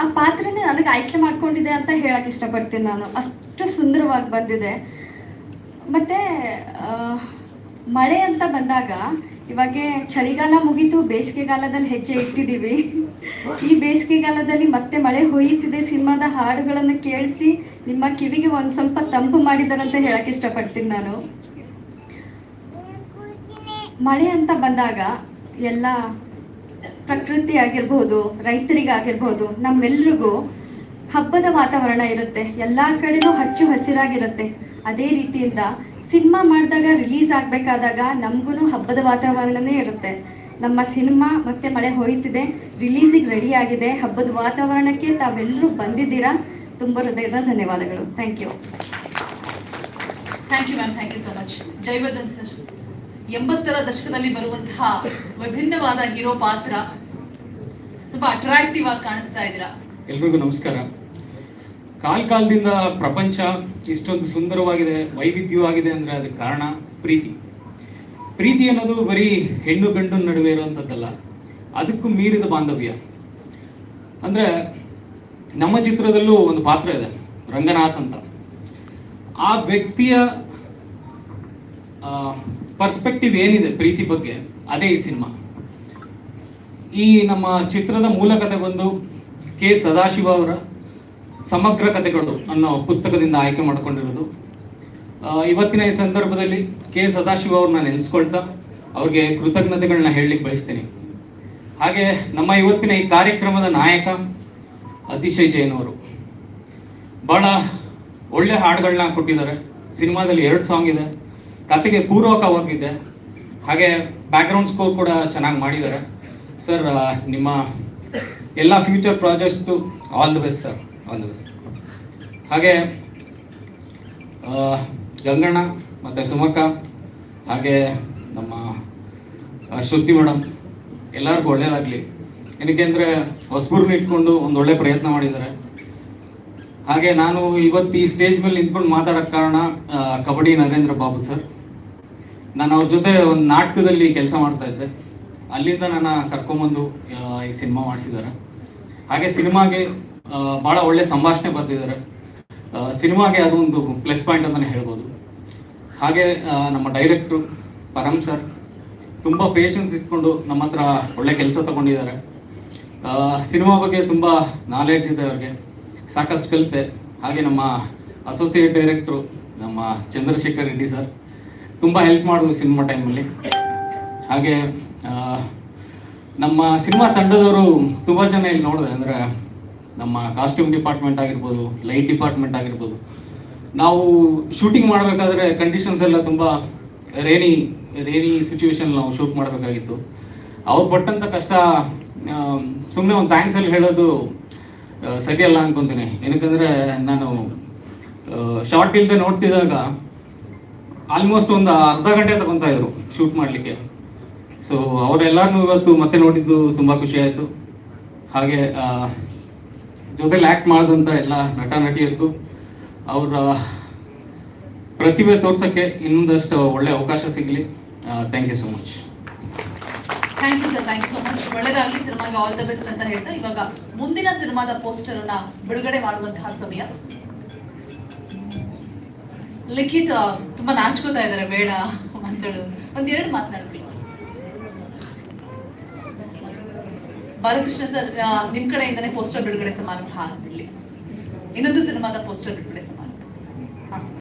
ಆ ಪಾತ್ರನೇ ನನಗೆ ಆಯ್ಕೆ ಮಾಡ್ಕೊಂಡಿದೆ ಅಂತ ಹೇಳಕ್ಕೆ ಇಷ್ಟಪಡ್ತೀನಿ ನಾನು. ಅಷ್ಟು ಸುಂದರವಾಗಿ ಬಂದಿದೆ. ಮತ್ತು ಮಳೆ ಅಂತ ಬಂದಾಗ, ಇವಾಗೆ ಚಳಿಗಾಲ ಮುಗೀತು, ಬೇಸಿಗೆಗಾಲದಲ್ಲಿ ಹೆಜ್ಜೆ ಇಟ್ಟಿದ್ದೀವಿ ಈ ಬೇಸಿಗೆಗಾಲದಲ್ಲಿ ಮತ್ತೆ ಮಳೆ ಹೊಯ್ಯುತ್ತಿದೆ, ಸಿನಿಮಾದ ಹಾಡುಗಳನ್ನು ಕೇಳಿಸಿ, ನಿಮ್ಮ ಕಿವಿಗೆ ಒಂದು ಸ್ವಲ್ಪ ತಂಪು ಮಾಡಿದಾರಂತ ಹೇಳಕ್ಕೆ ಇಷ್ಟಪಡ್ತೀನಿ ನಾನು. ಮಳೆ ಅಂತ ಬಂದಾಗ ಎಲ್ಲ ಪ್ರಕೃತಿ ಆಗಿರ್ಬೋದು, ರೈತರಿಗಾಗಿರ್ಬೋದು, ನಮ್ಮೆಲ್ರಿಗೂ ಹಬ್ಬದ ವಾತಾವರಣ ಇರುತ್ತೆ. ಎಲ್ಲ ಕಡೆನೂ ಹಚ್ಚು ಹಸಿರಾಗಿರುತ್ತೆ. ಅದೇ ರೀತಿಯಿಂದ ಸಿನಿಮಾ ಮಾಡಿದಾಗ ರಿಲೀಸ್ ಆಗಬೇಕಾದಾಗ ನಮಗೂ ಹಬ್ಬದ ವಾತಾವರಣನೇ ಇರುತ್ತೆ. ನಮ್ಮ ಸಿನಿಮಾ ಮತ್ತೆ ಮಳೆ ಹೋಯ್ತಿದೆ, ರಿಲೀಸಿಗೆ ರೆಡಿ ಆಗಿದೆ. ಹಬ್ಬದ ವಾತಾವರಣಕ್ಕೆ ತಾವೆಲ್ಲರೂ ಬಂದಿದ್ದೀರಾ? ತುಂಬ ಹೃದಯದ ಧನ್ಯವಾದಗಳು. Thank you. Thank you ma'am, thank you so much. Jaivardhan sir. ಎಂಬತ್ತರ ದಶಕದಲ್ಲಿ ಬರುವಂತಹ ವಿಭಿನ್ನವಾದ ಹೀರೋ ಪಾತ್ರ ತುಂಬಾ ಅಟ್ರಾಕ್ಟಿವ್ ಆಗಿ ಕಾಣಿಸ್ತಾ ಇದ್ದೀರಾ? ಎಲ್ರಿಗೂ ನಮಸ್ಕಾರ. ಕಾಲ್ ಕಾಲದಿಂದ ಪ್ರಪಂಚ ಇಷ್ಟೊಂದು ಸುಂದರವಾಗಿದೆ, ವೈವಿಧ್ಯವಾಗಿದೆ ಅಂದ್ರೆ ಅದಕ್ಕೆ ಕಾರಣ ಪ್ರೀತಿ. ಪ್ರೀತಿ ಅನ್ನೋದು ಬರೀ ಹೆಣ್ಣು ಗಂಡು ನಡುವೆ ಇರುವಂಥದ್ದಲ್ಲ ಅದಕ್ಕೂ ಮೀರಿದ ಬಾಂಧವ್ಯ. ಅಂದ್ರೆ ನಮ್ಮ ಚಿತ್ರದಲ್ಲೂ ಒಂದು ಪಾತ್ರ ಇದೆ, ರಂಗನಾಥ್ ಅಂತ. ಆ ವ್ಯಕ್ತಿಯ ಪರ್ಸ್ಪೆಕ್ಟಿವ್ ಏನಿದೆ ಪ್ರೀತಿ ಬಗ್ಗೆ? ಅದೇ ಈ ಸಿನಿಮಾ. ಈ ನಮ್ಮ ಚಿತ್ರದ ಮೂಲ ಕಥೆ ಬಂದು ಕೆ ಸದಾಶಿವ ಅವರ ಸಮಗ್ರ ಕಥೆಗಳು ಅನ್ನೋ ಪುಸ್ತಕದಿಂದ ಆಯ್ಕೆ ಮಾಡಿಕೊಂಡಿರೋದು. ಇವತ್ತಿನ ಈ ಸಂದರ್ಭದಲ್ಲಿ ಕೆ ಸದಾಶಿವ ಅವ್ರನ್ನ ನೆನೆಸ್ಕೊಳ್ತಾ ಅವ್ರಿಗೆ ಕೃತಜ್ಞತೆಗಳನ್ನ ಹೇಳಲಿಕ್ಕೆ ಬಯಸ್ತೀನಿ. ಹಾಗೆ ನಮ್ಮ ಇವತ್ತಿನ ಈ ಕಾರ್ಯಕ್ರಮದ ನಾಯಕ ಅತಿಶಯ್ ಜೈನ್ ಅವರು. ಬಹಳ ಒಳ್ಳೆ ಹಾಡುಗಳನ್ನ ಕೊಟ್ಟಿದ್ದಾರೆ. ಸಿನಿಮಾದಲ್ಲಿ ಎರಡು ಸಾಂಗ್ ಇದೆ. ಕತೆಗೆ ಪೂರ್ವಕವಾಗಿದೆ. ಹಾಗೆ ಬ್ಯಾಕ್ಗ್ರೌಂಡ್ ಸ್ಕೋರ್ ಕೂಡ ಚೆನ್ನಾಗಿ ಮಾಡಿದ್ದಾರೆ. ಸರ್ ನಿಮ್ಮ ಎಲ್ಲ future projects all the best sir all the best ಹಾಗೆ ಗಂಗಣ್ಣ ಮತ್ತು ಸುಮಕ್ಕ, ಹಾಗೆ ನಮ್ಮ ಶ್ರುತಿ ಮೇಡಮ್ ಎಲ್ಲರಿಗೂ ಒಳ್ಳೇದಾಗಲಿ. ಏನಕ್ಕೆ ಅಂದರೆ ಹೊಸಬೂರ್ನ ಇಟ್ಕೊಂಡು ಒಂದು ಒಳ್ಳೆ ಪ್ರಯತ್ನ ಮಾಡಿದ್ದಾರೆ. ಹಾಗೆ ನಾನು ಇವತ್ತು ಈ ಸ್ಟೇಜ್ ಮೇಲೆ ನಿಂತ್ಕೊಂಡು ಮಾತಾಡೋಕ್ಕೆ ಕಾರಣ ಕಬಡ್ಡಿ ನರೇಂದ್ರ ಬಾಬು ಸರ್ ನಾನು ಅವ್ರ ಜೊತೆ ಒಂದು ನಾಟಕದಲ್ಲಿ ಕೆಲಸ ಮಾಡ್ತಾ ಇದ್ದೆ. ಅಲ್ಲಿಂದ ನನ್ನ ಕರ್ಕೊಂಬಂದು ಈ ಸಿನಿಮಾ ಮಾಡಿಸಿದ್ದಾರೆ. ಹಾಗೆ ಸಿನಿಮಾಗೆ ಭಾಳ ಒಳ್ಳೆ ಸಂಭಾಷಣೆ ಬರೆದಿದ್ದಾರೆ. ಸಿನಿಮಾಗೆ ಅದು ಒಂದು ಪ್ಲಸ್ ಪಾಯಿಂಟ್ ಅಂತಲೇ ಹೇಳ್ಬೋದು. ಹಾಗೆ ನಮ್ಮ ಡೈರೆಕ್ಟ್ರು ಪರಮ್ ಸರ್ ತುಂಬ ಪೇಷನ್ಸ್ ಇಟ್ಕೊಂಡು ನಮ್ಮ ಹತ್ರ ಒಳ್ಳೆ ಕೆಲಸ ತಗೊಂಡಿದ್ದಾರೆ. ಸಿನಿಮಾ ಬಗ್ಗೆ ತುಂಬ ನಾಲೆಡ್ಜ್ ಇದೆ ಅವ್ರಿಗೆ. ಸಾಕಷ್ಟು ಕಲಿತೆ. ಹಾಗೆ ನಮ್ಮ ಅಸೋಸಿಯೇಟ್ ಡೈರೆಕ್ಟ್ರು ನಮ್ಮ ಚಂದ್ರಶೇಖರ್ ರೆಡ್ಡಿ ಸರ್ ತುಂಬ ಹೆಲ್ಪ್ ಮಾಡಿದ್ರು ಸಿನಿಮಾ ಟೈಮಲ್ಲಿ ಹಾಗೆ ನಮ್ಮ ಸಿನಿಮಾ ತಂಡದವರು ತುಂಬ ಜನ ಇಲ್ಲಿ ನೋಡಿದೆ, ಅಂದರೆ ನಮ್ಮ ಕಾಸ್ಟ್ಯೂಮ್ ಡಿಪಾರ್ಟ್ಮೆಂಟ್ ಆಗಿರ್ಬೋದು ಲೈಟ್ ಡಿಪಾರ್ಟ್ಮೆಂಟ್ ಆಗಿರ್ಬೋದು. ನಾವು ಶೂಟಿಂಗ್ ಮಾಡಬೇಕಾದ್ರೆ ಕಂಡೀಷನ್ಸ್ ಎಲ್ಲ ತುಂಬ ರೇನಿ ರೇನಿ ಸಿಚುವೇಶನ್ ನಾವು ಶೂಟ್ ಮಾಡಬೇಕಾಗಿತ್ತು. ಅವ್ರು ಪಟ್ಟಂಥ ಕಷ್ಟ ಸುಮ್ಮನೆ ಒಂದು ಥ್ಯಾಂಕ್ಸ್ ಅಲ್ಲಿ ಹೇಳೋದು ಸರಿಯಲ್ಲ ಅನ್ಕೊಂತೀನಿ. ಏನಕ್ಕಂದರೆ ನಾನು ಶಾರ್ಟ್ ಇಲ್ಲದೆ ನೋಡ್ತಿದ್ದಾಗ ಆಲ್ಮೋಸ್ಟ್ ಒಂದು ಅರ್ಧ ಗಂಟೆ ತಗೊತಾ ಇದ್ರು ಶೂಟ್ ಮಾಡಲಿಕ್ಕೆ. ಸೊ ಅವರೆಲ್ಲರನ್ನೂ ಇವತ್ತು ಮತ್ತೆ ನೋಡಿದ್ದು ತುಂಬ ಖುಷಿ ಆಯಿತು. ಹಾಗೆ ಜೊತೆಲಿ ಆ್ಯಕ್ಟ್ ಮಾಡಿದಂಥ ಎಲ್ಲ ನಟ, ನಟಿಯರಿಗೂ ಅವರ ಪ್ರತಿಭೆ ತೋರ್ಸೋಕ್ಕೆ ಇನ್ನೊಂದಷ್ಟು ಒಳ್ಳೆ ಅವಕಾಶ ಸಿಗಲಿ. Thank you so much thank you sir thank you so much ಒಳ್ಳೇದಾಗ್ಲಿ ಸಿನಿಮಾಗೆ ಆಲ್ ದ ಬೆಸ್ಟ್ ಅಂತ ಹೇಳ್ತಾ ಇವಾಗ ಮುಂದಿನ ಸಿನಿಮಾದ ಪೋಸ್ಟರ್ ಅನ್ನ ಬಿಡುಗಡೆ ಮಾಡುವಂತಹ ಸಮಯ. ಲಿಖಿತ್ ತುಂಬಾ ನಾಚ್ಕೋತಾ ಇದ್ದಾರೆ, ಬೇಡ ಅಂತ ಮಾತಾಡೋದು ಒಂದೆರಡು ಮಾತನಾಡ್ತೀವಿ ಬಾಲಕೃಷ್ಣ ಸರ್ ನಿಮ್ ಕಡೆಯಿಂದನೇ ಪೋಸ್ಟರ್ ಬಿಡುಗಡೆ ಸಮಾರಂಭ ಆಗ್ಬಿಡ್ಲಿ ಇನ್ನೊಂದು ಸಿನಿಮಾದ ಪೋಸ್ಟರ್ ಬಿಡುಗಡೆ ಸಮಾರಂಭ.